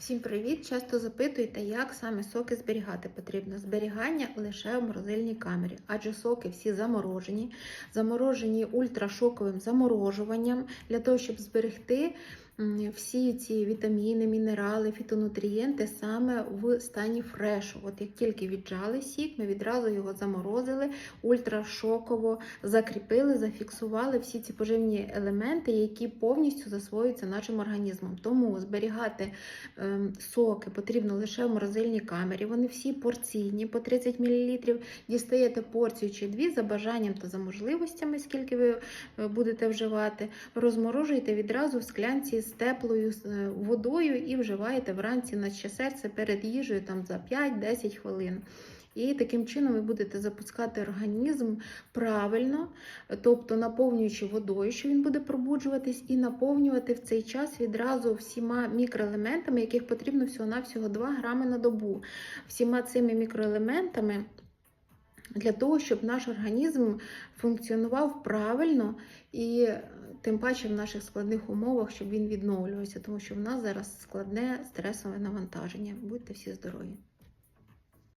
Всім привіт! Часто запитуєте, як саме соки зберігати потрібно. Зберігання лише в морозильній камері, адже соки всі заморожені, заморожені ультрашоковим заморожуванням для того, щоб зберегти всі ці вітаміни, мінерали, фітонутрієнти саме в стані фрешу. От як тільки віджали сік, ми відразу його заморозили, ультрашоково закріпили, зафіксували всі ці поживні елементи, які повністю засвоюються нашим організмом. Тому зберігати ем, соки потрібно лише в морозильній камері. Вони всі порційні по 30 мл. Дістаєте порцію чи дві за бажанням та за можливостями, скільки ви е, будете вживати. Розморожуєте відразу в склянці з теплою е, водою і вживаєте вранці на ще серце перед їжею там за 5-10 хвилин. І таким чином ви будете запускати організм правильно, тобто наповнюючи водою, що він буде пробуджуватись, і наповнювати в цей час відразу всіма мікроелементами, яких потрібно всього-навсього 2 грами на добу. Всіма цими мікроелементами. Для того, щоб наш організм функціонував правильно і тим паче в наших складних умовах, щоб він відновлювався, тому що в нас зараз складне стресове навантаження. Будьте всі здорові!